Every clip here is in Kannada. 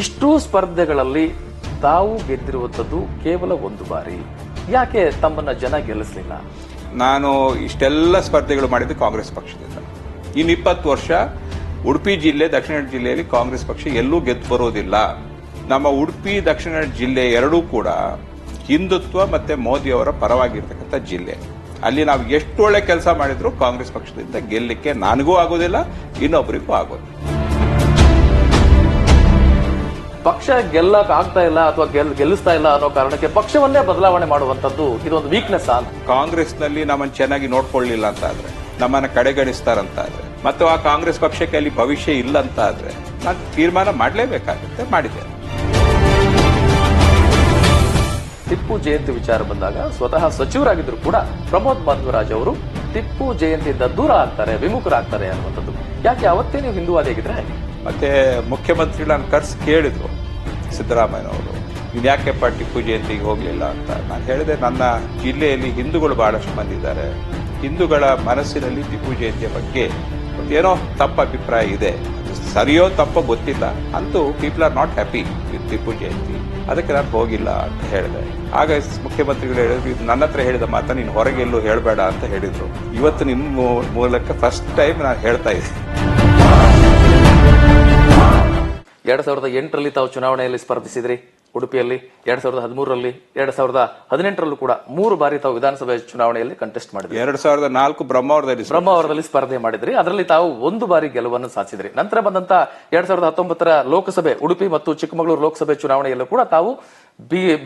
ಇಷ್ಟೂ ಸ್ಪರ್ಧೆಗಳಲ್ಲಿ ತಾವು ಗೆದ್ದಿರುವಂತದ್ದು ಕೇವಲ ಒಂದು ಬಾರಿ. ಯಾಕೆ ತಮ್ಮನ್ನ ಜನ ಗೆಲ್ಲಿಸಲಿಲ್ಲ? ನಾನು ಇಷ್ಟೆಲ್ಲ ಸ್ಪರ್ಧೆಗಳು ಮಾಡಿದ್ದು ಕಾಂಗ್ರೆಸ್ ಪಕ್ಷದಿಂದ. ಇನ್ನು ಇಪ್ಪತ್ತು ವರ್ಷ ಉಡುಪಿ ಜಿಲ್ಲೆ, ದಕ್ಷಿಣ ಕನ್ನಡ ಜಿಲ್ಲೆಯಲ್ಲಿ ಕಾಂಗ್ರೆಸ್ ಪಕ್ಷ ಎಲ್ಲೂ ಗೆದ್ದು ಬರೋದಿಲ್ಲ. ನಮ್ಮ ಉಡುಪಿ, ದಕ್ಷಿಣ ಕನ್ನಡ ಜಿಲ್ಲೆ ಎರಡೂ ಕೂಡ ಹಿಂದುತ್ವ ಮತ್ತೆ ಮೋದಿ ಅವರ ಪರವಾಗಿರ್ತಕ್ಕಂಥ ಜಿಲ್ಲೆ. ಅಲ್ಲಿ ನಾವು ಎಷ್ಟು ಒಳ್ಳೆ ಕೆಲಸ ಮಾಡಿದ್ರು ಕಾಂಗ್ರೆಸ್ ಪಕ್ಷದಿಂದ ಗೆಲ್ಲಕ್ಕೆ ನನಗೂ ಆಗೋದಿಲ್ಲ, ಇನ್ನೊಬ್ಬರಿಗೂ ಆಗೋದಿಲ್ಲ. ಪಕ್ಷ ಗೆಲ್ಲಕ್ ಆಗ್ತಾ ಇಲ್ಲ ಅಥವಾ ಗೆಲ್ ಗೆಲ್ಲಿಸ್ತಾ ಇಲ್ಲ ಅನ್ನೋ ಕಾರಣಕ್ಕೆ ಪಕ್ಷವನ್ನೇ ಬದಲಾವಣೆ ಮಾಡುವಂತದ್ದು ಇದೊಂದು ವೀಕ್ನೆಸ್ ಅಂತ. ಕಾಂಗ್ರೆಸ್ನಲ್ಲಿ ನಮ್ಮನ್ನು ಚೆನ್ನಾಗಿ ನೋಡ್ಕೊಳ್ಳಿಲ್ಲ ಅಂತ ಆದ್ರೆ ನಮ್ಮನ್ನ ಕಡೆಗಣಿಸ್ತಾರಂತ ಆದ್ರೆ ಮತ್ತು ಆ ಕಾಂಗ್ರೆಸ್ ಪಕ್ಷಕ್ಕೆ ಅಲ್ಲಿ ಭವಿಷ್ಯ ಇಲ್ಲ ಅಂತ ಆದ್ರೆ ನಾನು ತೀರ್ಮಾನ ಮಾಡಲೇಬೇಕಾಗುತ್ತೆ ಮಾಡಿದೆ. ಟಿಪ್ಪು ಜಯಂತಿ ವಿಚಾರ ಬಂದಾಗ ಸ್ವತಃ ಸಚಿವರಾಗಿದ್ರು ಕೂಡ ಪ್ರಮೋದ್ ಮಧ್ವರಾಜ್ ಅವರು ಟಿಪ್ಪು ಜಯಂತಿಯಿಂದ ದೂರ ಆಗ್ತಾರೆ ವಿಮುಖರಾಗ್ತಾರೆ ಅನ್ನುವಂಥದ್ದು. ಯಾಕೆ ಅವತ್ತೇ ನೀವು ಹಿಂದೂವಾದಿಯಾಗಿದ್ರೆ ಮತ್ತೆ ಮುಖ್ಯಮಂತ್ರಿಗಳನ್ನ ಕರೆಸಿ ಕೇಳಿದ್ರು ಸಿದ್ದರಾಮಯ್ಯನವರು ನೀನು ಯಾಕೆಪ್ಪ ಟಿಪ್ಪು ಜಯಂತಿಗೆ ಹೋಗ್ಲಿಲ್ಲ ಅಂತ ನಾನು ಹೇಳಿದೆ, ನನ್ನ ಜಿಲ್ಲೆಯಲ್ಲಿ ಹಿಂದೂಗಳು ಬಹಳಷ್ಟು ಬಂದಿದ್ದಾರೆ ಹಿಂದೂಗಳ ಮನಸ್ಸಿನಲ್ಲಿ ಟಿಪ್ಪು ಜಯಂತಿಯ ಬಗ್ಗೆ ಏನೋ ತಪ್ಪ ಅಭಿಪ್ರಾಯ ಇದೆ. ಸರಿಯೋ ತಪ್ಪೋ ಗೊತ್ತಿಲ್ಲ. ಅಂತೂ people are not happy with Tipu Jayanti ಅದಕ್ಕೆ ನಾನು ಹೋಗಿಲ್ಲ ಅಂತ ಹೇಳಿದೆ. ಆಗ ಮುಖ್ಯಮಂತ್ರಿಗಳು ಹೇಳಿದ್ರು, ಇದು ನನ್ನ ಹತ್ರ ಹೇಳಿದ ಮಾತ, ನೀನು ಹೊರಗೆಲ್ಲೂ ಹೇಳಬೇಡ ಅಂತ ಹೇಳಿದ್ರು. ಇವತ್ತು ನಿಮ್ಮ ಮೂಲಕ ಫಸ್ಟ್ ಟೈಮ್ ನಾನು ಹೇಳ್ತಾ ಇದ್ದೀನಿ. ಎರಡ್ ಸಾವಿರದ ಎಂಟರಲ್ಲಿ ತಾವು ಚುನಾವಣೆಯಲ್ಲಿ ಸ್ಪರ್ಧಿಸಿದ್ರಿ ಉಡುಪಿಯಲ್ಲಿ ಎರಡ್ ಸಾವಿರದ ಹದಿಮೂರರಲ್ಲಿ ಎರಡ್ ಸಾವಿರದ ಹದಿನೆಂಟರಲ್ಲೂ ಕೂಡ ಮೂರು ಬಾರಿ ತಾವು ವಿಧಾನಸಭೆ ಚುನಾವಣೆಯಲ್ಲಿ ಕಂಟೆಸ್ಟ್ ಮಾಡಿದ್ರಿ. ಎರಡ್ ಸಾವಿರದ ನಾಲ್ಕು ಬ್ರಹ್ಮಾವರದಲ್ಲಿ ಬ್ರಹ್ಮಾವರದಲ್ಲಿ ಸ್ಪರ್ಧೆ ಮಾಡಿದ್ರಿ. ಅದರಲ್ಲಿ ತಾವು ಒಂದು ಬಾರಿ ಗೆಲುವನ್ನು ಸಾಧಿಸಿದ್ರಿ. ನಂತರ ಬಂದಂತ ಎರಡ್ ಸಾವಿರದ ಹತ್ತೊಂಬತ್ತರ ಲೋಕಸಭೆ ಉಡುಪಿ ಮತ್ತು ಚಿಕ್ಕಮಗಳೂರು ಲೋಕಸಭೆ ಚುನಾವಣೆಯಲ್ಲೂ ಕೂಡ ತಾವು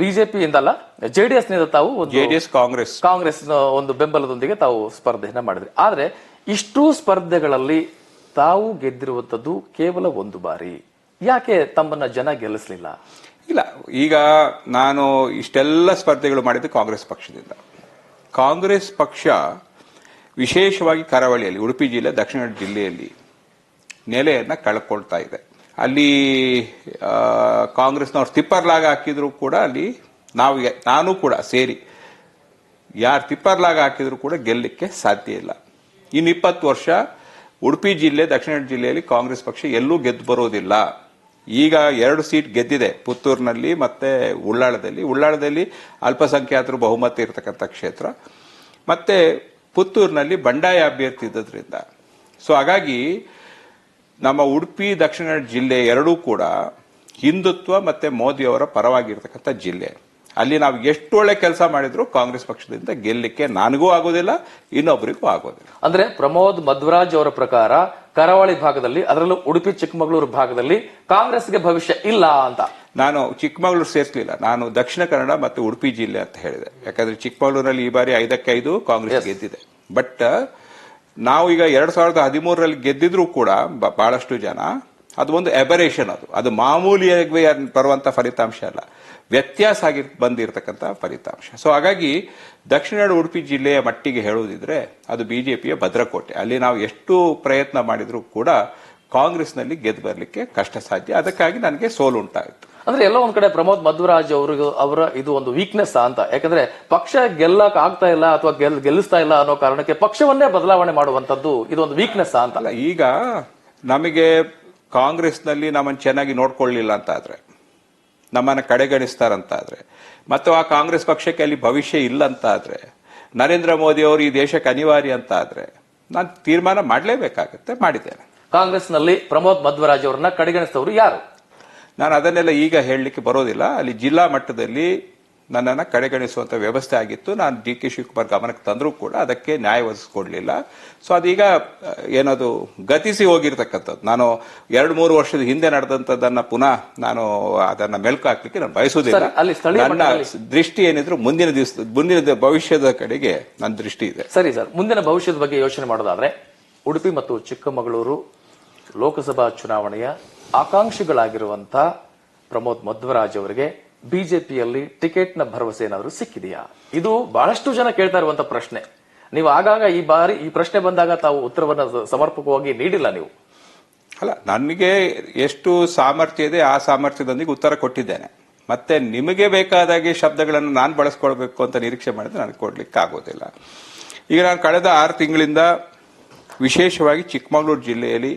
ಬಿಜೆಪಿಯಿಂದಲ್ಲ ಜೆಡಿಎಸ್ನಿಂದ ತಾವು ಒಂದು ಜೆಡಿಎಸ್ ಕಾಂಗ್ರೆಸ್. ಕಾಂಗ್ರೆಸ್ ಒಂದು ಬೆಂಬಲದೊಂದಿಗೆ ತಾವು ಸ್ಪರ್ಧೆಯನ್ನ ಮಾಡಿದ್ರಿ. ಆದ್ರೆ ಇಷ್ಟೂ ಸ್ಪರ್ಧೆಗಳಲ್ಲಿ ತಾವು ಗೆದ್ದಿರುವಂತದ್ದು ಕೇವಲ ಒಂದು ಬಾರಿ. ಯಾಕೆ ತಮ್ಮನ್ನ ಜನ ಗೆಲ್ಲಿಸಲಿಲ್ಲ? ಇಲ್ಲ, ಈಗ ನಾನು ಇಷ್ಟೆಲ್ಲ ಸ್ಪರ್ಧೆಗಳು ಮಾಡಿದ್ದು ಕಾಂಗ್ರೆಸ್ ಪಕ್ಷದಿಂದ. ಕಾಂಗ್ರೆಸ್ ಪಕ್ಷ ವಿಶೇಷವಾಗಿ ಕರಾವಳಿಯಲ್ಲಿ, ಉಡುಪಿ ಜಿಲ್ಲೆ, ದಕ್ಷಿಣ ಜಿಲ್ಲೆಯಲ್ಲಿ ನೆಲೆಯನ್ನ ಕಳ್ಕೊಳ್ತಾ ಇದೆ. ಅಲ್ಲಿ ಕಾಂಗ್ರೆಸ್ನವ್ರು ತಿಪ್ಪರ್ಲಾಗ ಹಾಕಿದ್ರು ಕೂಡ ಅಲ್ಲಿ ನಾವು ನಾನು ಕೂಡ ಸೇರಿ ಯಾರು ತಿಪ್ಪರ್ಲಾಗ ಹಾಕಿದ್ರು ಕೂಡ ಗೆಲ್ಲಕ್ಕೆ ಸಾಧ್ಯ ಇಲ್ಲ. ಇನ್ನು ಇಪ್ಪತ್ತು ವರ್ಷ ಉಡುಪಿ ಜಿಲ್ಲೆ, ದಕ್ಷಿಣ ಜಿಲ್ಲೆಯಲ್ಲಿ ಕಾಂಗ್ರೆಸ್ ಪಕ್ಷ ಎಲ್ಲೂ ಗೆದ್ದು ಬರೋದಿಲ್ಲ. ಈಗ ಎರಡು ಸೀಟ್ ಗೆದ್ದಿದೆ ಪುತ್ತೂರಿನಲ್ಲಿ ಮತ್ತೆ ಉಳ್ಳಾಳದಲ್ಲಿ. ಉಳ್ಳಾಳದಲ್ಲಿ ಅಲ್ಪಸಂಖ್ಯಾತರು ಬಹುಮತ ಇರತಕ್ಕಂಥ ಕ್ಷೇತ್ರ. ಮತ್ತೆ ಪುತ್ತೂರಿನಲ್ಲಿ ಬಂಡಾಯ ಅಭ್ಯರ್ಥಿ ಇದ್ದದ್ರಿಂದ. ಸೊ ಹಾಗಾಗಿ ನಮ್ಮ ಉಡುಪಿ, ದಕ್ಷಿಣ ಜಿಲ್ಲೆ ಎರಡೂ ಕೂಡ ಹಿಂದುತ್ವ ಮತ್ತೆ ಮೋದಿಯವರ ಪರವಾಗಿರ್ತಕ್ಕಂಥ ಜಿಲ್ಲೆ. ಅಲ್ಲಿ ನಾವು ಎಷ್ಟು ಒಳ್ಳೆ ಕೆಲಸ ಮಾಡಿದ್ರು ಕಾಂಗ್ರೆಸ್ ಪಕ್ಷದಿಂದ ಗೆಲ್ಲಕ್ಕೆ ನನಗೂ ಆಗೋದಿಲ್ಲ ಇನ್ನೊಬ್ಬರಿಗೂ ಆಗೋದಿಲ್ಲ. ಅಂದ್ರೆ ಪ್ರಮೋದ್ ಮಧ್ವರಾಜ್ ಅವರ ಪ್ರಕಾರ ಕರಾವಳಿ ಭಾಗದಲ್ಲಿ ಅದರಲ್ಲೂ ಉಡುಪಿ ಚಿಕ್ಕಮಗಳೂರು ಭಾಗದಲ್ಲಿ ಕಾಂಗ್ರೆಸ್ಗೆ ಭವಿಷ್ಯ ಇಲ್ಲ ಅಂತ. ನಾನು ಚಿಕ್ಕಮಗಳೂರು ಸೇರಿಸಲಿಲ್ಲ. ನಾನು ದಕ್ಷಿಣ ಕನ್ನಡ ಮತ್ತು ಉಡುಪಿ ಜಿಲ್ಲೆ ಅಂತ ಹೇಳಿದೆ. ಯಾಕಂದ್ರೆ ಚಿಕ್ಕಮಗಳೂರಿನಲ್ಲಿ ಈ ಬಾರಿ ಐದಕ್ಕೆ ಐದು ಕಾಂಗ್ರೆಸ್ ಗೆದ್ದಿದೆ. ಬಟ್ ನಾವು ಈಗ ಎರಡ್ ಸಾವಿರದ ಹದಿಮೂರರಲ್ಲಿ ಗೆದ್ದಿದ್ರು ಕೂಡ ಬಹಳಷ್ಟು ಜನ ಅದು ಒಂದು ಎಬರೇಷನ್ ಅದು. ಅದು ಮಾಮೂಲಿಯಾಗಿ ಬರುವಂತ ಫಲಿತಾಂಶ ಅಲ್ಲ. ವ್ಯತ್ಯಾಸ ಆಗಿ ಬಂದಿರತಕ್ಕಂತ ಫಲಿತಾಂಶ. ಸೊ ಹಾಗಾಗಿ ದಕ್ಷಿಣ ಉಡುಪಿ ಜಿಲ್ಲೆಯ ಮಟ್ಟಿಗೆ ಹೇಳುವುದಿದ್ರೆ ಅದು ಬಿಜೆಪಿಯ ಭದ್ರಕೋಟೆ. ಅಲ್ಲಿ ನಾವು ಎಷ್ಟು ಪ್ರಯತ್ನ ಮಾಡಿದರೂ ಕೂಡ ಕಾಂಗ್ರೆಸ್ನಲ್ಲಿ ಗೆದ್ದು ಬರಲಿಕ್ಕೆ ಕಷ್ಟ ಸಾಧ್ಯ ಅದಕ್ಕಾಗಿ ನನಗೆ ಸೋಲು ಉಂಟಾಯಿತು. ಅಂದ್ರೆ ಎಲ್ಲೋ ಒಂದ್ ಕಡೆ ಪ್ರಮೋದ್ ಮಧ್ವರಾಜ್ ಅವರಿಗೆ ಅವರ ಇದು ಒಂದು ವೀಕ್ನೆಸ್ ಅಂತ. ಯಾಕಂದ್ರೆ ಪಕ್ಷ ಗೆಲ್ಲಕ್ ಆಗ್ತಾ ಇಲ್ಲ ಅಥವಾ ಗೆಲ್ ಗೆಲ್ಲಿಸ್ತಾ ಇಲ್ಲ ಅನ್ನೋ ಕಾರಣಕ್ಕೆ ಪಕ್ಷವನ್ನೇ ಬದಲಾವಣೆ ಮಾಡುವಂತದ್ದು ಇದೊಂದು ವೀಕ್ನೆಸ್ ಅಂತ. ಈಗ ನಮಗೆ ಕಾಂಗ್ರೆಸ್ನಲ್ಲಿ ನಮ್ಮನ್ನು ಚೆನ್ನಾಗಿ ನೋಡ್ಕೊಳ್ಳಿಲ್ಲ ಅಂತ ಆದ್ರೆ ನಮ್ಮನ್ನ ಕಡೆಗಣಿಸ್ತಾರಂತಾದರೆ. ಮತ್ತು ಆ ಕಾಂಗ್ರೆಸ್ ಪಕ್ಷಕ್ಕೆ ಅಲ್ಲಿ ಭವಿಷ್ಯ ಇಲ್ಲ ಅಂತ ಆದ್ರೆ ನರೇಂದ್ರ ಮೋದಿ ಅವರು ಈ ದೇಶಕ್ಕೆ ಅನಿವಾರ್ಯ ಅಂತ ಆದರೆ ನಾನು ತೀರ್ಮಾನ ಮಾಡಲೇಬೇಕಾಗುತ್ತೆ ಮಾಡಿದ್ದೇನೆ. ಕಾಂಗ್ರೆಸ್ನಲ್ಲಿ ಪ್ರಮೋದ್ ಮಧ್ವರಾಜ್ ಅವರನ್ನ ಕಡೆಗಣಿಸಿದವರು ಯಾರು? ನಾನು ಅದನ್ನೆಲ್ಲ ಈಗ ಹೇಳಲಿಕ್ಕೆ ಬರೋದಿಲ್ಲ. ಅಲ್ಲಿ ಜಿಲ್ಲಾ ಮಟ್ಟದಲ್ಲಿ ನನ್ನನ್ನು ಕಡೆಗಣಿಸುವಂತ ವ್ಯವಸ್ಥೆ ಆಗಿತ್ತು. ನಾನು ಡಿ ಕೆ ಶಿವಕುಮಾರ್ ಗಮನಕ್ಕೆ ತಂದರೂ ಕೂಡ ಅದಕ್ಕೆ ನ್ಯಾಯ ಒದಗಿಸ್ಕೊಡ್ಲಿಲ್ಲ. ಸೊ ಅದೀಗ ಏನದು ಗತಿಸಿ ಹೋಗಿರ್ತಕ್ಕಂಥದ್ದು. ನಾನು ಎರಡು ಮೂರು ವರ್ಷದ ಹಿಂದೆ ನಡೆದಂಥದ್ದನ್ನ ಪುನಃ ನಾನು ಅದನ್ನ ಮೆಲ್ಕು ಹಾಕ್ಲಿಕ್ಕೆ ನಾನು ಬಯಸುವುದಿಲ್ಲ. ಸರಿ, ಅಲ್ಲಿ ಸ್ಥಳೀಯ ನನ್ನ ದೃಷ್ಟಿ ಏನಿದ್ರು ಮುಂದಿನ ದಿವಸ ಮುಂದಿನ ಭವಿಷ್ಯದ ಕಡೆಗೆ ನನ್ನ ದೃಷ್ಟಿ ಇದೆ. ಸರಿ ಸರ್ ಮುಂದಿನ ಭವಿಷ್ಯದ ಬಗ್ಗೆ ಯೋಚನೆ ಮಾಡೋದಾದ್ರೆ ಉಡುಪಿ ಮತ್ತು ಚಿಕ್ಕಮಗಳೂರು ಲೋಕಸಭಾ ಚುನಾವಣೆಯ ಆಕಾಂಕ್ಷಿಗಳಾಗಿರುವಂತ ಪ್ರಮೋದ್ ಮಧ್ವರಾಜ್ ಅವರಿಗೆ ಬಿಜೆಪಿಯಲ್ಲಿ ಟಿಕೆಟ್ನ ಭರವಸೆ ಏನಾದರೂ ಸಿಕ್ಕಿದೆಯಾ? ಇದು ಬಹಳಷ್ಟು ಜನ ಕೇಳ್ತಾ ಇರುವಂತ ಪ್ರಶ್ನೆ. ನೀವು ಆಗಾಗ ಈ ಬಾರಿ ಈ ಪ್ರಶ್ನೆ ಬಂದಾಗ ತಾವು ಉತ್ತರವನ್ನು ಸಮರ್ಪಕವಾಗಿ ನೀಡಿಲ್ಲ ನೀವು. ಅಲ್ಲ, ನನಗೆ ಎಷ್ಟು ಸಾಮರ್ಥ್ಯ ಇದೆ ಆ ಸಾಮರ್ಥ್ಯದೊಂದಿಗೆ ಉತ್ತರ ಕೊಟ್ಟಿದ್ದೇನೆ. ಮತ್ತೆ ನಿಮಗೆ ಬೇಕಾದಾಗೆ ಶಬ್ದಗಳನ್ನು ನಾನು ಬಳಸ್ಕೊಳ್ಬೇಕು ಅಂತ ನಿರೀಕ್ಷೆ ಮಾಡಿದ್ರೆ ನನಗೆ ಕೊಡ್ಲಿಕ್ಕೆ ಆಗೋದಿಲ್ಲ. ಈಗ ನಾನು ಕಳೆದ ಆರು ತಿಂಗಳಿಂದ ವಿಶೇಷವಾಗಿ ಚಿಕ್ಕಮಗಳೂರು ಜಿಲ್ಲೆಯಲ್ಲಿ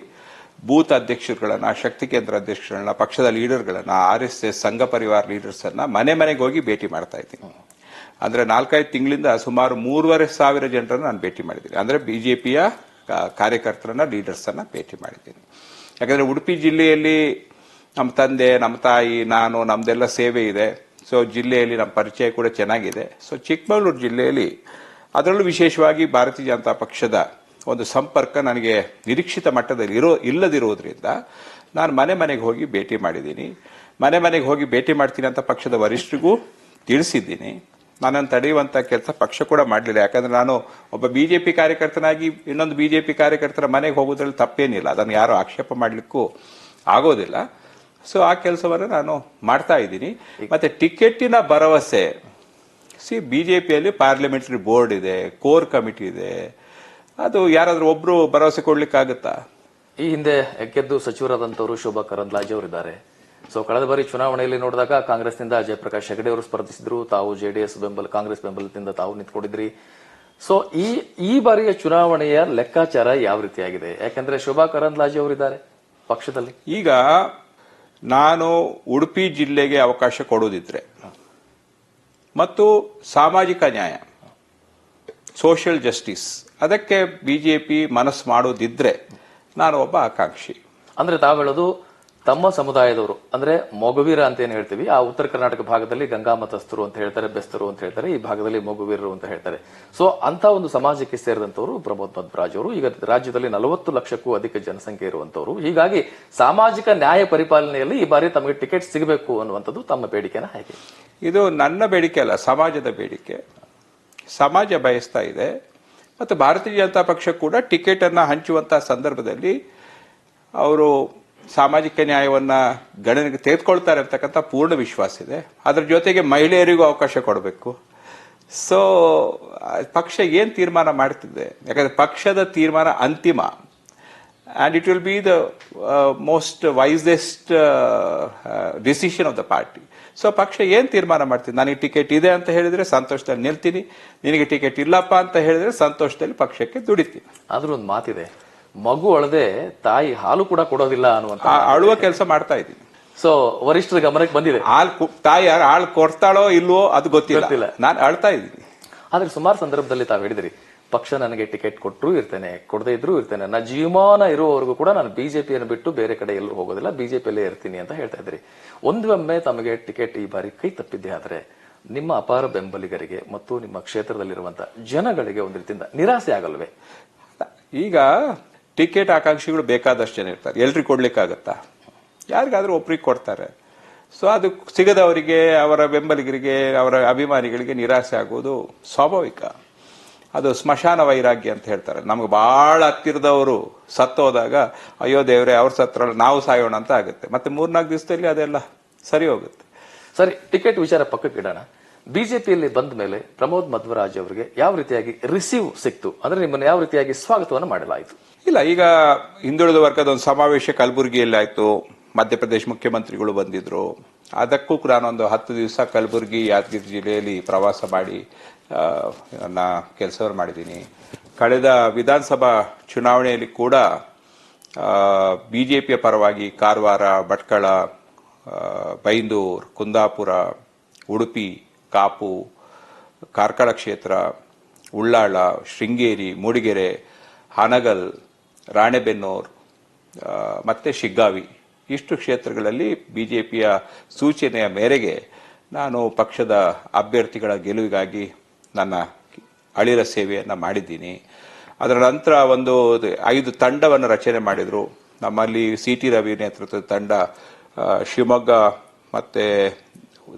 ಬೂತ್ ಅಧ್ಯಕ್ಷರುಗಳನ್ನ ಶಕ್ತಿ ಕೇಂದ್ರ ಅಧ್ಯಕ್ಷರನ್ನ ಪಕ್ಷದ ಲೀಡರ್ಗಳನ್ನ, ಆರ್ ಎಸ್ ಎಸ್ ಸಂಘ ಪರಿವಾರ ಲೀಡರ್ಸ್ ಅನ್ನ ಮನೆ ಮನೆಗೆ ಹೋಗಿ ಭೇಟಿ ಮಾಡ್ತಾ ಇದ್ದೀನಿ. ಅಂದ್ರೆ ನಾಲ್ಕೈದು ತಿಂಗಳಿಂದ ಸುಮಾರು ಮೂರುವರೆ ಸಾವಿರ ಜನರನ್ನು ನಾನು ಭೇಟಿ ಮಾಡಿದ್ದೀನಿ. ಅಂದ್ರೆ ಬಿಜೆಪಿಯ ಕಾರ್ಯಕರ್ತರನ್ನ ಲೀಡರ್ಸ್ ಅನ್ನ ಭೇಟಿ ಮಾಡಿದ್ದೀನಿ. ಯಾಕಂದ್ರೆ ಉಡುಪಿ ಜಿಲ್ಲೆಯಲ್ಲಿ ನಮ್ಮ ತಂದೆ, ನಮ್ಮ ತಾಯಿ, ನಾನು, ನಮ್ದೆಲ್ಲ ಸೇವೆ ಇದೆ. ಸೊ ಜಿಲ್ಲೆಯಲ್ಲಿ ನಮ್ಮ ಪರಿಚಯ ಕೂಡ ಚೆನ್ನಾಗಿದೆ. ಸೊ ಚಿಕ್ಕಮಗಳೂರು ಜಿಲ್ಲೆಯಲ್ಲಿ ಅದರಲ್ಲೂ ವಿಶೇಷವಾಗಿ ಭಾರತೀಯ ಜನತಾ ಪಕ್ಷದ ಒಂದು ಸಂಪರ್ಕ ನನಗೆ ನಿರೀಕ್ಷಿತ ಮಟ್ಟದಲ್ಲಿ ಇರೋ ಇಲ್ಲದಿರುವುದರಿಂದ ನಾನು ಮನೆ ಮನೆಗೆ ಹೋಗಿ ಭೇಟಿ ಮಾಡಿದ್ದೀನಿ. ಮನೆ ಮನೆಗೆ ಹೋಗಿ ಭೇಟಿ ಮಾಡ್ತೀನಿ ಅಂತ ಪಕ್ಷದ ವರಿಷ್ಠರಿಗೂ ತಿಳಿಸಿದ್ದೀನಿ. ನನ್ನನ್ನು ತಡೆಯುವಂಥ ಕೆಲಸ ಪಕ್ಷ ಕೂಡ ಮಾಡಲಿಲ್ಲ. ಯಾಕಂದ್ರೆ ನಾನು ಒಬ್ಬ ಬಿಜೆಪಿ ಕಾರ್ಯಕರ್ತನಾಗಿ ಇನ್ನೊಂದು ಬಿಜೆಪಿ ಕಾರ್ಯಕರ್ತರ ಮನೆಗೆ ಹೋಗೋದ್ರಲ್ಲಿ ತಪ್ಪೇನಿಲ್ಲ. ಅದನ್ನು ಯಾರು ಆಕ್ಷೇಪ ಮಾಡಲಿಕ್ಕೂ ಆಗೋದಿಲ್ಲ. ಸೊ ಆ ಕೆಲಸವನ್ನು ನಾನು ಮಾಡ್ತಾ ಇದ್ದೀನಿ. ಮತ್ತೆ ಟಿಕೆಟಿನ ಭರವಸೆ. ಸಿ ಬಿಜೆಪಿಯಲ್ಲಿ ಪಾರ್ಲಿಮೆಂಟರಿ ಬೋರ್ಡ್ ಇದೆ ಕೋರ್ ಕಮಿಟಿ ಇದೆ. ಅದು ಯಾರಾದರೂ ಒಬ್ರು ಭರವಸೆ ಕೊಡ್ಲಿಕ್ಕಾಗತ್ತಾ? ಈ ಹಿಂದೆ ಗೆದ್ದು ಸಚಿವರಾದಂತವರು ಶೋಭಾ ಕರಂದ್ಲಾಜೆ ಅವರಿದ್ದಾರೆ. ಸೊ ಕಳೆದ ಬಾರಿ ಚುನಾವಣೆಯಲ್ಲಿ ನೋಡಿದಾಗ ಕಾಂಗ್ರೆಸ್ನಿಂದ ಜಯಪ್ರಕಾಶ್ ಹೆಗಡೆ ಅವರು ಸ್ಪರ್ಧಿಸಿದ್ರು. ತಾವು ಜೆಡಿಎಸ್ ಬೆಂಬಲ ಕಾಂಗ್ರೆಸ್ ಬೆಂಬಲದಿಂದ ತಾವು ನಿಂತ್ಕೊಂಡಿದ್ರಿ. ಸೊ ಈ ಈ ಬಾರಿಯ ಚುನಾವಣೆಯ ಲೆಕ್ಕಾಚಾರ ಯಾವ ರೀತಿಯಾಗಿದೆ? ಯಾಕಂದ್ರೆ ಶೋಭಾ ಕರಂದ್ಲಾಜೆ ಅವರಿದ್ದಾರೆ ಪಕ್ಷದಲ್ಲಿ. ಈಗ ನಾನು ಉಡುಪಿ ಜಿಲ್ಲೆಗೆ ಅವಕಾಶ ಕೊಡೋದಿದ್ರೆ ಮತ್ತು ಸಾಮಾಜಿಕ ನ್ಯಾಯ. ಸೋಷಿಯಲ್ ಜಸ್ಟಿಸ್ ಅದಕ್ಕೆ ಬಿಜೆಪಿ ಮನಸ್ಸು ಮಾಡೋದಿದ್ರೆ ನಾನು ಒಬ್ಬ ಆಕಾಂಕ್ಷಿ. ಅಂದ್ರೆ ತಾವು ಹೇಳೋದು ತಮ್ಮ ಸಮುದಾಯದವರು ಅಂದ್ರೆ ಮೊಗವೀರ ಅಂತ ಏನು ಹೇಳ್ತೀವಿ? ಆ ಉತ್ತರ ಕರ್ನಾಟಕ ಭಾಗದಲ್ಲಿ ಗಂಗಾ ಮತಸ್ಥರು ಅಂತ ಹೇಳ್ತಾರೆ ಬೆಸ್ತರು ಅಂತ ಹೇಳ್ತಾರೆ ಈ ಭಾಗದಲ್ಲಿ ಮೊಗವೀರರು ಅಂತ ಹೇಳ್ತಾರೆ. ಸೊ ಅಂತ ಒಂದು ಸಮಾಜಕ್ಕೆ ಸೇರಿದಂತವರು ಪ್ರಮೋದ್ ಮಧ್ವರಾಜ್ ಅವರು. ಈಗ ರಾಜ್ಯದಲ್ಲಿ ನಲವತ್ತು ಲಕ್ಷಕ್ಕೂ ಅಧಿಕ ಜನಸಂಖ್ಯೆ ಇರುವಂತವರು ಹೀಗಾಗಿ ಸಾಮಾಜಿಕ ನ್ಯಾಯ ಪರಿಪಾಲನೆಯಲ್ಲಿ ಈ ಬಾರಿ ತಮಗೆ ಟಿಕೆಟ್ ಸಿಗಬೇಕು ಅನ್ನುವಂಥದ್ದು ತಮ್ಮ ಬೇಡಿಕೆನ ಹೇಗೆ. ಇದು ನನ್ನ ಬೇಡಿಕೆ ಅಲ್ಲ ಸಮಾಜದ ಬೇಡಿಕೆ. ಸಮಾಜ ಬಯಸ್ತಾ ಇದೆ. ಮತ್ತು ಭಾರತೀಯ ಜನತಾ ಪಕ್ಷ ಕೂಡ ಟಿಕೆಟ್ ಹಂಚುವಂಥ ಸಂದರ್ಭದಲ್ಲಿ ಅವರು ಸಾಮಾಜಿಕ ನ್ಯಾಯವನ್ನ ಗಣನೆಗೆ ತೆಗೆದುಕೊಳ್ತಾರೆ ಅಂತಕ್ಕಂಥ ಪೂರ್ಣ ವಿಶ್ವಾಸ ಇದೆ. ಅದರ ಜೊತೆಗೆ ಮಹಿಳೆಯರಿಗೂ ಅವಕಾಶ ಕೊಡಬೇಕು. ಸೊ ಪಕ್ಷ ಏನು ತೀರ್ಮಾನ ಮಾಡ್ತಿದೆ? ಯಾಕಂದ್ರೆ ಪಕ್ಷದ ತೀರ್ಮಾನ ಅಂತಿಮ. And it will be the most wisest decision of the party. So ಪಕ್ಷ ಏನ್ ತೀರ್ಮಾನ ಮಾಡ್ತೀನಿ? ನನಗೆ ಟಿಕೆಟ್ ಇದೆ ಅಂತ ಹೇಳಿದ್ರೆ ಸಂತೋಷದಲ್ಲಿ ನಿಲ್ತೀನಿ. ನಿನಗೆ ಟಿಕೆಟ್ ಇಲ್ಲಪ್ಪ ಅಂತ ಹೇಳಿದ್ರೆ ಸಂತೋಷದಲ್ಲಿ ಪಕ್ಷಕ್ಕೆ ದುಡಿತೀನಿ. ಆದ್ರೂ ಒಂದು ಮಾತಿದೆ. ಮಗು ಅಳದೆ ತಾಯಿ ಹಾಲು ಕೂಡ ಕೊಡೋದಿಲ್ಲ ಅನ್ನುವಂತ ಅಳುವ ಕೆಲಸ ಮಾಡ್ತಾ ಇದ್ದೀನಿ. ಸೊ ವರಿಷ್ಠರ ಗಮನಕ್ಕೆ ಬಂದಿದೆ. ಹಾಲು ತಾಯಿ ಯಾರು ಹಾಲು ಕೊಡ್ತಾಳೋ ಇಲ್ವೋ ಅದು ಗೊತ್ತಿಲ್ಲ. ನಾನು ಅಳ್ತಾ ಇದ್ದೀನಿ. ಆದ್ರೆ ಸುಮಾರು ಸಂದರ್ಭದಲ್ಲಿ ತಾವು ಹೇಳಿದ್ರಿ ಪಕ್ಷ ನನಗೆ ಟಿಕೆಟ್ ಕೊಟ್ಟರು ಇರ್ತೇನೆ, ಕೊಡದೇ ಇದ್ರೂ ಇರ್ತೇನೆ. ನನ್ನ ಜೀವಮಾನ ಇರುವವರೆಗೂ ಕೂಡ ನಾನು ಬಿಜೆಪಿಯನ್ನು ಬಿಟ್ಟು ಬೇರೆ ಕಡೆ ಎಲ್ಲೂ ಹೋಗೋದಿಲ್ಲ, ಬಿಜೆಪಿಯಲ್ಲೇ ಇರ್ತೀನಿ ಅಂತ ಹೇಳ್ತಾ ಇದ್ರಿ. ಒಂದೊಮ್ಮೆ ತಮಗೆ ಟಿಕೆಟ್ ಈ ಬಾರಿ ಕೈ ತಪ್ಪಿದ್ದೆ ಆದರೆ ನಿಮ್ಮ ಅಪಾರ ಬೆಂಬಲಿಗರಿಗೆ ಮತ್ತು ನಿಮ್ಮ ಕ್ಷೇತ್ರದಲ್ಲಿರುವಂತಹ ಜನಗಳಿಗೆ ಒಂದು ರೀತಿಯಿಂದ ನಿರಾಸೆ ಆಗಲ್ವೇ? ಈಗ ಟಿಕೆಟ್ ಆಕಾಂಕ್ಷಿಗಳು ಬೇಕಾದಷ್ಟು ಜನ ಇರ್ತಾರೆ. ಎಲ್ರಿಗೂ ಕೊಡ್ಲಿಕ್ಕಾಗತ್ತಾ? ಯಾರಿಗಾದ್ರೂ ಒಬ್ರಿಗೆ ಕೊಡ್ತಾರೆ. ಸೊ ಅದು ಸಿಗದವರಿಗೆ, ಅವರ ಬೆಂಬಲಿಗರಿಗೆ, ಅವರ ಅಭಿಮಾನಿಗಳಿಗೆ ನಿರಾಸೆ ಆಗುವುದು ಸ್ವಾಭಾವಿಕ. ಅದು ಸ್ಮಶಾನ ವೈರಾಗ್ಯ ಅಂತ ಹೇಳ್ತಾರೆ. ನಮ್ಗೆ ಬಹಳ ಹತ್ತಿರದವರು ಸತ್ತೋದಾಗ ಅಯ್ಯೋ ದೇವ್ರೆ ಅವ್ರ ಸತ್ರ ನಾವು ಸಾಯೋಣ ಅಂತ ಆಗುತ್ತೆ. ಮತ್ತೆ ಮೂರ್ನಾಲ್ಕು ದಿವಸದಲ್ಲಿ ಅದೆಲ್ಲ ಸರಿ ಹೋಗುತ್ತೆ. ಸರಿ ಟಿಕೆಟ್ ವಿಚಾರ ಪಕ್ಕಕ್ಕೆ ಇಡೋಣ. ಬಿಜೆಪಿಯಲ್ಲಿ ಬಂದ ಮೇಲೆ ಪ್ರಮೋದ್ ಮಧ್ವರಾಜ್ ಅವರಿಗೆ ಯಾವ ರೀತಿಯಾಗಿ ರಿಸೀವ್ ಸಿಕ್ತು? ಅಂದ್ರೆ ನಿಮ್ಮನ್ನು ಯಾವ ರೀತಿಯಾಗಿ ಸ್ವಾಗತವನ್ನು ಮಾಡಲಾಯಿತು? ಇಲ್ಲ ಈಗ ಹಿಂದುಳಿದ ವರ್ಗದ ಒಂದು ಸಮಾವೇಶ ಕಲಬುರಗಿಯಲ್ಲಿ ಆಯ್ತು ಮಧ್ಯಪ್ರದೇಶ ಮುಖ್ಯಮಂತ್ರಿಗಳು ಬಂದಿದ್ರು. ಅದಕ್ಕೂ ಕೂಡ ನಾನೊಂದು ಹತ್ತು ದಿವಸ ಕಲಬುರಗಿ ಯಾದಗಿರಿ ಜಿಲ್ಲೆಯಲ್ಲಿ ಪ್ರವಾಸ ಮಾಡಿ ನನ್ನ ಕೆಲಸವನ್ನು ಮಾಡಿದ್ದೀನಿ. ಕಳೆದ ವಿಧಾನಸಭಾ ಚುನಾವಣೆಯಲ್ಲಿ ಕೂಡ ಬಿಜೆಪಿಯ ಪರವಾಗಿ ಕಾರವಾರ, ಭಟ್ಕಳ ಬೈಂದೂರು, ಕುಂದಾಪುರ, ಉಡುಪಿ, ಕಾಪು, ಕಾರ್ಕಳ ಕ್ಷೇತ್ರ, ಉಳ್ಳಾಳ, ಶೃಂಗೇರಿ, ಮೂಡಿಗೆರೆ, ಹಾನಗಲ್, ರಾಣೆಬೆನ್ನೂರು ಮತ್ತೆ ಶಿಗ್ಗಾವಿ. ಇಷ್ಟು ಕ್ಷೇತ್ರಗಳಲ್ಲಿ ಬಿಜೆಪಿಯ ಸೂಚನೆಯ ಮೇರೆಗೆ ನಾನು ಪಕ್ಷದ ಅಭ್ಯರ್ಥಿಗಳ ಗೆಲುವಿಗಾಗಿ ನನ್ನ ಅಳಿರ ಸೇವೆಯನ್ನು ಮಾಡಿದ್ದೀನಿ. ಅದರ ನಂತರ ಒಂದು ಐದು ತಂಡವನ್ನು ರಚನೆ ಮಾಡಿದರು. ನಮ್ಮಲ್ಲಿ ಸಿ ಟಿ ರವಿ ನೇತೃತ್ವದ ತಂಡ ಶಿವಮೊಗ್ಗ ಮತ್ತು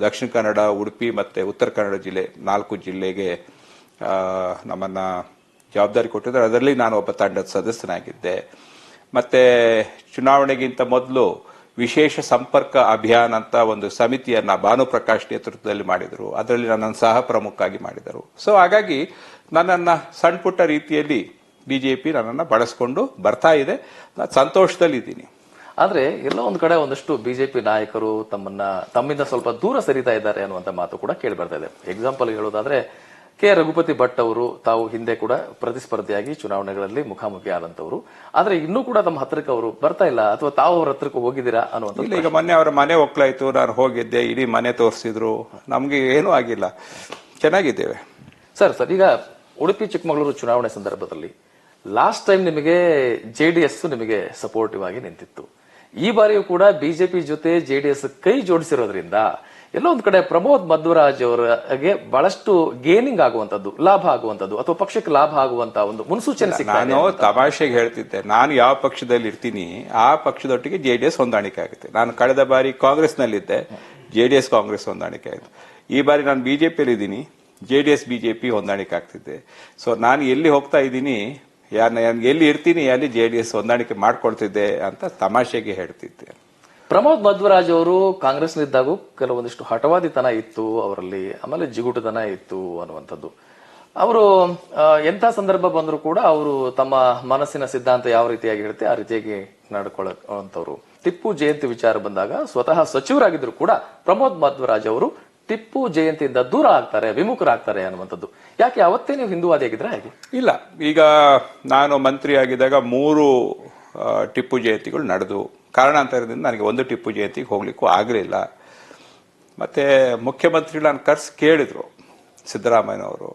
ದಕ್ಷಿಣ ಕನ್ನಡ, ಉಡುಪಿ ಮತ್ತು ಉತ್ತರ ಕನ್ನಡ ಜಿಲ್ಲೆ ನಾಲ್ಕು ಜಿಲ್ಲೆಗೆ ನಮ್ಮನ್ನು ನಮ್ಮನ್ನ ಜವಾಬ್ದಾರಿ ಕೊಟ್ಟಿದ್ದಾರೆ. ಅದರಲ್ಲಿ ನಾನು ಒಬ್ಬ ತಂಡದ ಸದಸ್ಯನಾಗಿದ್ದೆ. ಮತ್ತೆ ಚುನಾವಣೆಗಿಂತ ಮೊದಲು ವಿಶೇಷ ಸಂಪರ್ಕ ಅಭಿಯಾನ ಅಂತ ಒಂದು ಸಮಿತಿಯನ್ನ ಭಾನುಪ್ರಕಾಶ್ ನೇತೃತ್ವದಲ್ಲಿ ಮಾಡಿದರು. ಅದರಲ್ಲಿ ನನ್ನನ್ನು ಸಹ ಪ್ರಮುಖವಾಗಿ ಮಾಡಿದರು. ಸೊ ಹಾಗಾಗಿ ನನ್ನನ್ನು ಸಣ್ಣ ಪುಟ್ಟ ರೀತಿಯಲ್ಲಿ ಬಿಜೆಪಿ ನನ್ನನ್ನು ಬಳಸ್ಕೊಂಡು ಬರ್ತಾ ಇದೆ. ನಾನು ಸಂತೋಷದಲ್ಲಿದ್ದೀನಿ. ಆದರೆ ಎಲ್ಲೋ ಒಂದು ಕಡೆ ಒಂದಷ್ಟು ಬಿಜೆಪಿ ನಾಯಕರು ತಮ್ಮನ್ನ ತಮ್ಮಿಂದ ಸ್ವಲ್ಪ ದೂರ ಸರಿತಾ ಇದ್ದಾರೆ ಅನ್ನುವಂಥ ಮಾತು ಕೂಡ ಕೇಳಿ ಬರ್ತಾ ಇದೆ. ಎಕ್ಸಾಂಪಲ್ ಹೇಳೋದಾದ್ರೆ ಕೆ. ರಘುಪತಿ ಭಟ್ ಅವರು ತಾವು ಹಿಂದೆ ಕೂಡ ಪ್ರತಿಸ್ಪರ್ಧಿಯಾಗಿ ಚುನಾವಣೆಗಳಲ್ಲಿ ಮುಖಾಮುಖಿ ಆದಂತವರು ಆದ್ರೆ ಇನ್ನೂ ಕೂಡ ತಮ್ಮ ಹತ್ರಕ್ಕೆ ಅವರು ಬರ್ತಾ ಇಲ್ಲ ಅಥವಾ ತಾವು ಅವ್ರ ಹತ್ರಕ್ಕೆ ಹೋಗಿದ್ದೀರಾ ಅನ್ನುವಂಥದ್ದು ಈಗ ಮೊನ್ನೆ ಅವರ ಮನೆ ಒಕ್ಲಾಯ್ತು ನಾನು ಹೋಗಿದ್ದೆ ಇಡೀ ಮನೆ ತೋರಿಸಿದ್ರು. ನಮ್ಗೆ ಏನೂ ಆಗಿಲ್ಲ. ಚೆನ್ನಾಗಿದ್ದೇವೆ. ಸರ್ ಸರ್ ಈಗ ಉಡುಪಿ ಚಿಕ್ಕಮಗಳೂರು ಚುನಾವಣೆ ಸಂದರ್ಭದಲ್ಲಿ ಲಾಸ್ಟ್ ಟೈಮ್ ನಿಮಗೆ ಜೆಡಿಎಸ್ ನಿಮಗೆ ಸಪೋರ್ಟಿವ್ ಆಗಿ ನಿಂತಿತ್ತು. ಈ ಬಾರಿಯೂ ಕೂಡ ಬಿಜೆಪಿ ಜೊತೆ ಜೆಡಿಎಸ್ ಕೈ ಜೋಡಿಸಿರೋದ್ರಿಂದ ಎಲ್ಲೋ ಒಂದ್ ಕಡೆ ಪ್ರಮೋದ್ ಮಧ್ವರಾಜ್ ಅವರಿಗೆ ಬಹಳಷ್ಟು ಗೇನಿಂಗ್ ಆಗುವಂತದ್ದು ಲಾಭ ಆಗುವಂತದ್ದು ಅಥವಾ ಪಕ್ಷಕ್ಕೆ ಲಾಭ ಆಗುವಂತ ಒಂದು ಮುನ್ಸೂಚನೆ ನಾನು ತಮಾಷೆಗೆ ಹೇಳ್ತಿದ್ದೆ ನಾನು ಯಾವ ಪಕ್ಷದಲ್ಲಿ ಇರ್ತೀನಿ ಆ ಪಕ್ಷದೊಟ್ಟಿಗೆ ಜೆ ಡಿ ಎಸ್ ಹೊಂದಾಣಿಕೆ ಆಗುತ್ತೆ. ನಾನು ಕಳೆದ ಬಾರಿ ಕಾಂಗ್ರೆಸ್ನಲ್ಲಿದ್ದೆ ಜೆ ಡಿ ಎಸ್ ಕಾಂಗ್ರೆಸ್ ಹೊಂದಾಣಿಕೆ ಆಯಿತು. ಈ ಬಾರಿ ನಾನು ಬಿಜೆಪಿಯಲ್ಲಿ ಇದ್ದೀನಿ ಜೆ ಡಿ ಎಸ್ ಬಿಜೆಪಿ ಹೊಂದಾಣಿಕೆ ಆಗ್ತಿದ್ದೆ ಸೊ ನಾನು ಎಲ್ಲಿ ಹೋಗ್ತಾ ಇದ್ದೀನಿ ಯಾರು ಎಲ್ಲಿ ಇರ್ತೀನಿ ಅಲ್ಲಿ ಜೆ ಡಿ ಎಸ್ ಹೊಂದಾಣಿಕೆ ಮಾಡ್ಕೊಳ್ತಿದ್ದೆ ಅಂತ ತಮಾಷೆಗೆ ಹೇಳ್ತಿದ್ದೆ. ಪ್ರಮೋದ್ ಮಧ್ವರಾಜ್ ಅವರು ಕಾಂಗ್ರೆಸ್ನಿದ್ದಾಗೂ ಕೆಲವೊಂದಿಷ್ಟು ಹಠವಾದಿತನ ಇತ್ತು, ಅವರಲ್ಲಿ ಆಮೇಲೆ ಜಿಗುಟುತನ ಇತ್ತು ಅನ್ನುವಂಥದ್ದು. ಅವರು ಎಂಥ ಸಂದರ್ಭ ಬಂದರೂ ಕೂಡ ಅವರು ತಮ್ಮ ಮನಸ್ಸಿನ ಸಿದ್ಧಾಂತ ಯಾವ ರೀತಿಯಾಗಿ ಹೇಳುತ್ತೆ ಆ ರೀತಿಯಾಗಿ ನಡ್ಕೊಳ್ಳುವಂಥವ್ರು. ಟಿಪ್ಪು ಜಯಂತಿ ವಿಚಾರ ಬಂದಾಗ ಸ್ವತಃ ಸಚಿವರಾಗಿದ್ರು ಕೂಡ ಪ್ರಮೋದ್ ಮಧ್ವರಾಜ್ ಅವರು ಟಿಪ್ಪು ಜಯಂತಿಯಿಂದ ದೂರ ಆಗ್ತಾರೆ ವಿಮುಖರಾಗ್ತಾರೆ ಅನ್ನುವಂಥದ್ದು. ಯಾಕೆ ಅವತ್ತೇ ನೀವು ಹಿಂದೂವಾದಿಯಾಗಿದ್ರೆ ಹೇಗೆ? ಇಲ್ಲ, ಈಗ ನಾನು ಮಂತ್ರಿ ಆಗಿದ್ದಾಗ ಮೂರು ಟಿಪ್ಪು ಜಯಂತಿಗಳು ನಡೆದು, ಕಾರಣಾಂತರದಿಂದ ನನಗೆ ಒಂದು ಟಿಪ್ಪು ಜಯಂತಿಗೆ ಹೋಗಲಿಕ್ಕೂ ಆಗಲಿಲ್ಲ ಮತ್ತೆ ಮುಖ್ಯಮಂತ್ರಿಗಳು ನಾನು ಕೇಳಿದರು ಸಿದ್ದರಾಮಯ್ಯನವರು,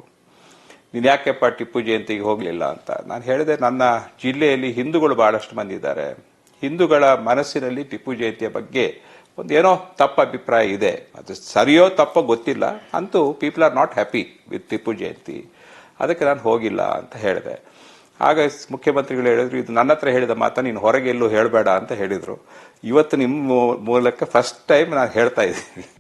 ನೀನು ಯಾಕೆಪ್ಪ ಟಿಪ್ಪು ಜಯಂತಿಗೆ ಹೋಗಲಿಲ್ಲ ಅಂತ? ನಾನು ಹೇಳಿದೆ, ನನ್ನ ಜಿಲ್ಲೆಯಲ್ಲಿ ಹಿಂದೂಗಳು ಬಹಳಷ್ಟು ಮಂದಿ ಇದ್ದಾರೆ. ಹಿಂದೂಗಳ ಮನಸ್ಸಿನಲ್ಲಿ ಟಿಪ್ಪು ಜಯಂತಿಯ ಬಗ್ಗೆ ಒಂದು ಏನೋ ತಪ್ಪ ಅಭಿಪ್ರಾಯ ಇದೆ. ಅದು ಸರಿಯೋ ತಪ್ಪೋ ಗೊತ್ತಿಲ್ಲ. ಅಂತೂ people are not happy with Tipu Jayanti. ಅದಕ್ಕೆ ನಾನು ಹೋಗಿಲ್ಲ, ಅಂತ ಹೇಳಿದೆ. ಆಗ ಮುಖ್ಯಮಂತ್ರಿಗಳು ಹೇಳಿದ್ರು, ಇದು ನನ್ನ ಹತ್ರ ಹೇಳಿದ ಮಾತ, ನೀನು ಹೊರಗೆ ಎಲ್ಲೂ ಹೇಳಬೇಡ ಅಂತ ಹೇಳಿದರು. ಇವತ್ತು ನಿಮ್ಮ ಮೂಲಕ ಫಸ್ಟ್ ಟೈಮ್ ನಾನು ಹೇಳ್ತಾ ಇದ್ದೀನಿ.